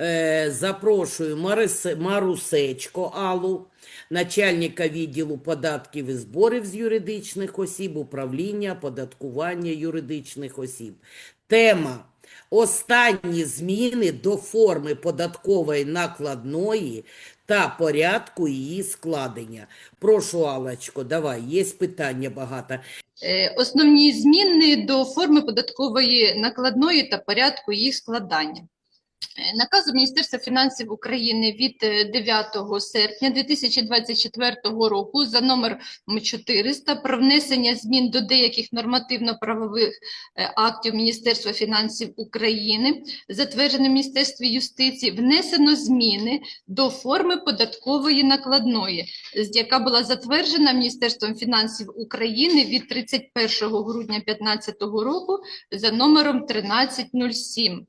Е, Запрошую Марусечко Аллу, начальника відділу податків і зборів з юридичних осіб, управління податкування юридичних осіб. Тема Останні зміни до форми податкової накладної та порядку її складення. Прошу, Аллочко, давай, є питання багато. Е, Основні зміни до форми податкової накладної та порядку їх складання. Е, Наказом Міністерства фінансів України від е, 9 серпня 2024 року за номером 400 про внесення змін до деяких нормативно-правових е, актів Міністерства фінансів України, затвердженим Міністерстві юстиції, внесено зміни до форми податкової накладної, яка була затверджена Міністерством фінансів України від 31 грудня 2015 року за номером 1307.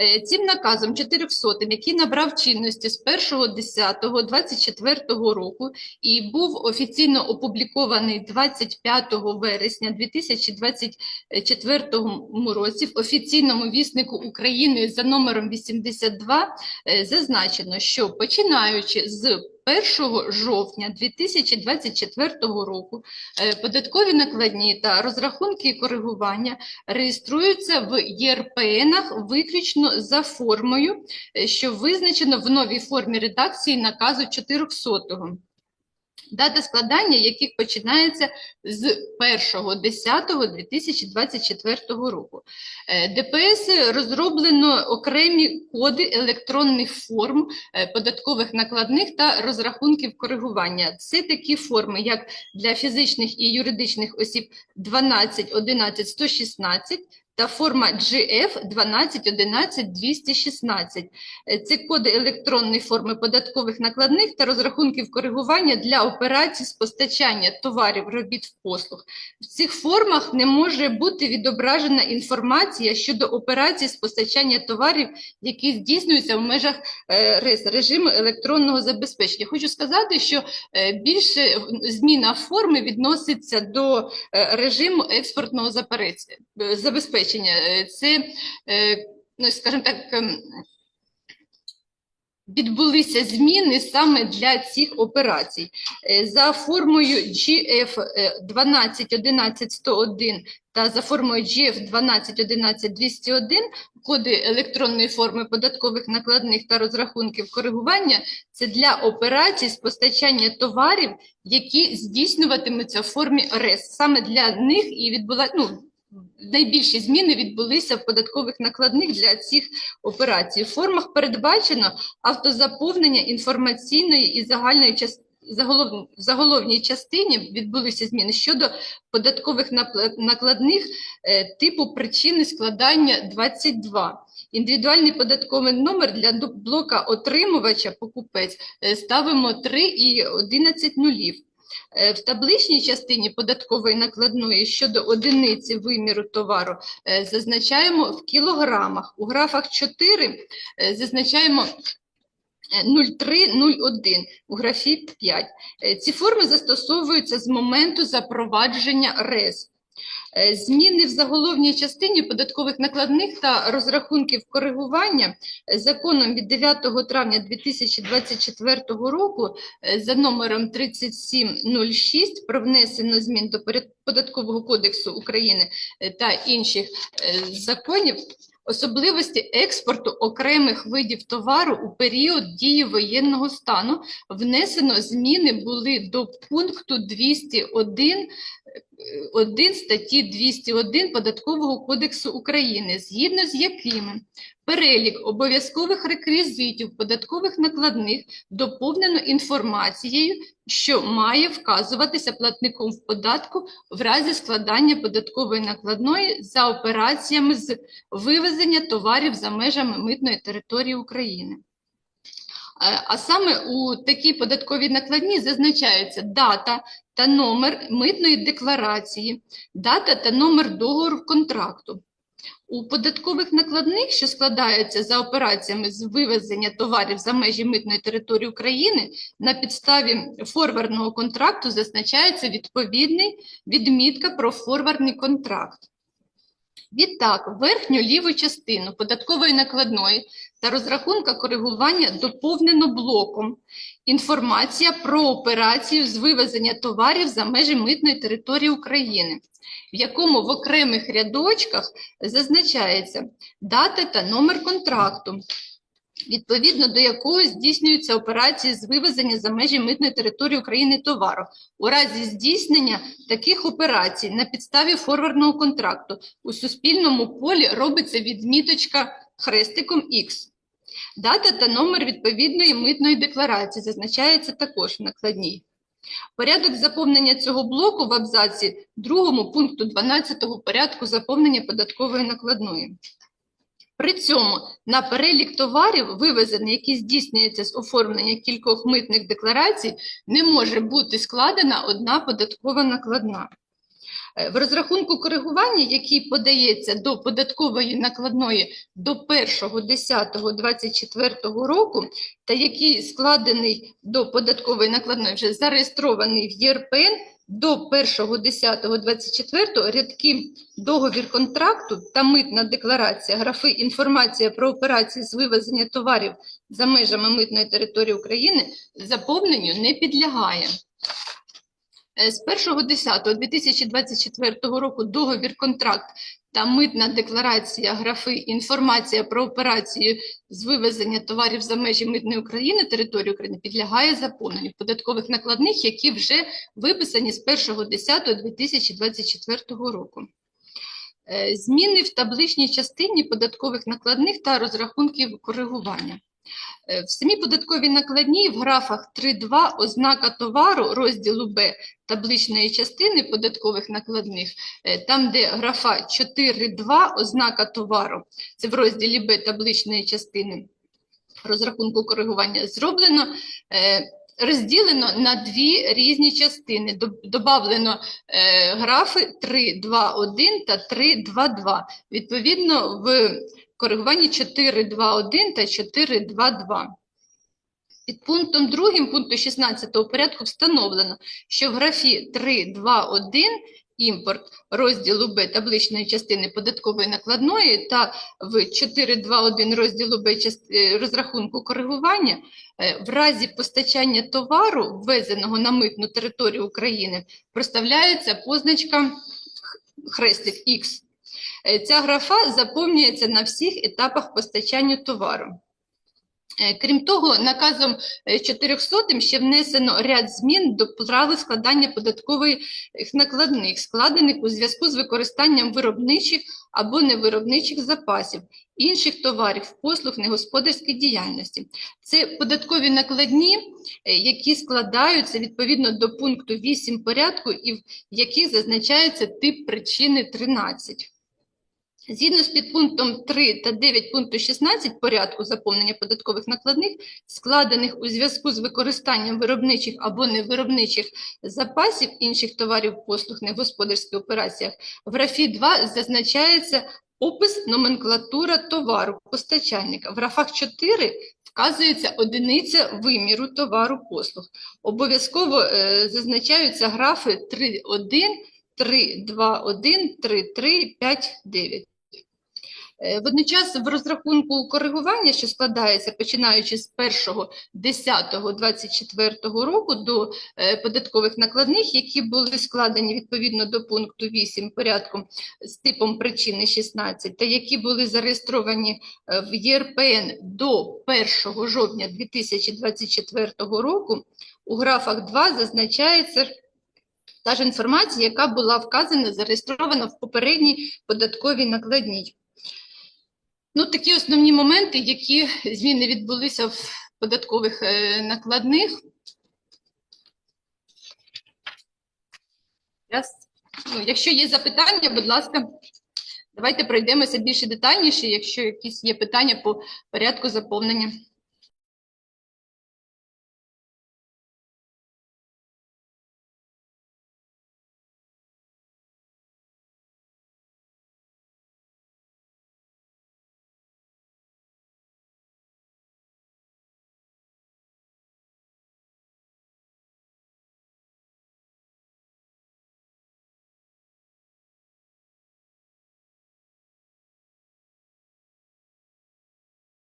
Е, Цим наказом 400, який набрав чинності з 1.10.24 року і був офіційно опублікований 25 вересня 2024 році в офіційному віснику України за номером 82, е, зазначено, що починаючи з 1 жовтня 2024 року е, податкові накладні та розрахунки і коригування реєструються в ЄРПНах виключно за формою, е, що визначено в новій формі редакції наказу 400-го. Дата складання яких починається з 1.10.2024 року. Е, ДПС розроблено окремі коди електронних форм е, податкових накладних та розрахунків коригування. Це такі форми, як для фізичних і юридичних осіб 12, 11, 116 та форма GF 12, 11, 216. Е, Це коди електронної форми податкових накладних та розрахунків коригування для операцій з постачання товарів, робіт, послуг. В цих формах не може бути відображена інформація щодо операцій з постачання товарів, які здійснюються в межах е, режиму електронного забезпечення. Хочу сказати, що е, більше зміна форми відноситься до режиму експортного е, забезпечення. Е, Це, е, ну, скажімо так, ем, відбулися зміни саме для цих операцій. Е, За формою GF е, 12 11 101 та за формою GF 12 11 201 коди електронної форми податкових накладних та розрахунків коригування це для операцій з постачання товарів, які здійснюватимуться в формі РЕС. Саме для них і відбула ну, найбільші зміни відбулися в податкових накладних для цих операцій. В формах передбачено автозаповнення інформаційної і загальної частини. В заголовній частині відбулися зміни щодо податкових накладних е, типу причини складання 22. Індивідуальний податковий номер для блока отримувача покупець е, ставимо 3 і 11 нулів. Е, В табличній частині податкової накладної щодо одиниці виміру товару е, зазначаємо в кілограмах. У графах 4 е, зазначаємо е, 0,301, у графі 5. Е, Ці форми застосовуються з моменту запровадження РЕС. Е, Зміни в заголовній частині податкових накладних та розрахунків коригування. Е, законом від 9 травня 2024 року е, за номером 3706 про внесення змін до Податкового кодексу України та інших законів особливості експорту окремих видів товару у період дії воєнного стану. Внесено зміни були до пункту 201 1 статті 201 Податкового кодексу України, згідно з якими перелік обов'язкових реквізитів податкових накладних доповнено інформацією, що має вказуватися платником в податку в разі складання податкової накладної за операціями з вивезення товарів за межами митної території України. Е, А саме у такій податковій накладні зазначаються дата та номер митної декларації, дата та номер договору контракту. У податкових накладних, що складаються за операціями з вивезення товарів за межі митної території України, на підставі форвардного контракту зазначається відповідний відмітка про форвардний контракт. Відтак, верхню ліву частину податкової накладної та розрахунка коригування доповнено блоком інформація про операцію з вивезення товарів за межі митної території України, в якому в окремих рядочках зазначається дата та номер контракту, відповідно до якого здійснюються операції з вивезення за межі митної території України товару. У разі здійснення таких операцій на підставі форвардного контракту у суспільному полі робиться відміточка хрестиком X. Дата та номер відповідної митної декларації зазначається також в накладній. Порядок заповнення цього блоку в абзаці 2 пункту 12 порядку заповнення податкової накладної. При цьому на перелік товарів, вивезених, які здійснюються з оформлення кількох митних декларацій, не може бути складена одна податкова накладна. Е, В розрахунку коригування, який подається до податкової накладної до 1.10.24 року, та який складений до податкової накладної, вже зареєстрований в ЄРПН, до 1.10.24 рядки договір контракту та митна декларація, графи інформація про операції з вивезення товарів за межами митної території України заповненню не підлягає. Е, З 1.10.2024 року договір контракт та митна декларація графи інформація про операцію з вивезення товарів за межі митної України території України підлягає заповненню податкових накладних, які вже виписані з 1.10.2024 року. Е, Зміни в табличній частині податкових накладних та розрахунків коригування. Е, В самій податковій накладній в графах 3.2 ознака товару розділу Б табличної частини податкових накладних, е, там, де графа 4.2 ознака товару, це в розділі Б табличної частини. Розрахунку коригування, зроблено, е, розділено на дві різні частини. Доб- Добавлено е, графи 3.2.1 та 3, 2, 2. Відповідно, в коригуванні 4, 2, 1 та 4, 2, 2. Під пунктом 2 пункту 16 порядку встановлено, що в графі 3.2.1 імпорт розділу Б табличної частини податкової накладної та в 4.2.1 розділу Б е, розрахунку коригування е, в разі постачання товару, ввезеного на митну територію України, проставляється позначка хрестик Х. Е, Ця графа заповнюється на всіх етапах постачання товару. Е, Крім того, наказом е, 400 ще внесено ряд змін до правил складання податкових накладних, складених у зв'язку з використанням виробничих або невиробничих запасів, інших товарів, послуг негосподарської діяльності. Це податкові накладні, е, які складаються відповідно до пункту 8 порядку і в яких зазначається тип причини 13. Згідно з підпунктом 3 та 9 пункту 16 порядку заповнення податкових накладних, складених у зв'язку з використанням виробничих або невиробничих запасів інших товарів, послуг на господарських операціях, в графі 2 зазначається опис номенклатура товару постачальника. В графах 4 вказується одиниця виміру товару послуг. Обов'язково е, зазначаються графи 3.1, 3.2.1, 3.3, 5.9. Е, Водночас в розрахунку коригування, що складається починаючи з 1.10.24 року до е, податкових накладних, які були складені відповідно до пункту 8 порядку з типом причини 16, та які були зареєстровані е, в ЄРПН до 1 жовтня 2024 року, у графах 2 зазначається та ж інформація, яка була вказана, зареєстрована в попередній податковій накладній. Ну, такі основні моменти, які зміни відбулися в податкових е, накладних. Ну, якщо є запитання, будь ласка, давайте пройдемося більше детальніше, якщо якісь є питання по порядку заповнення.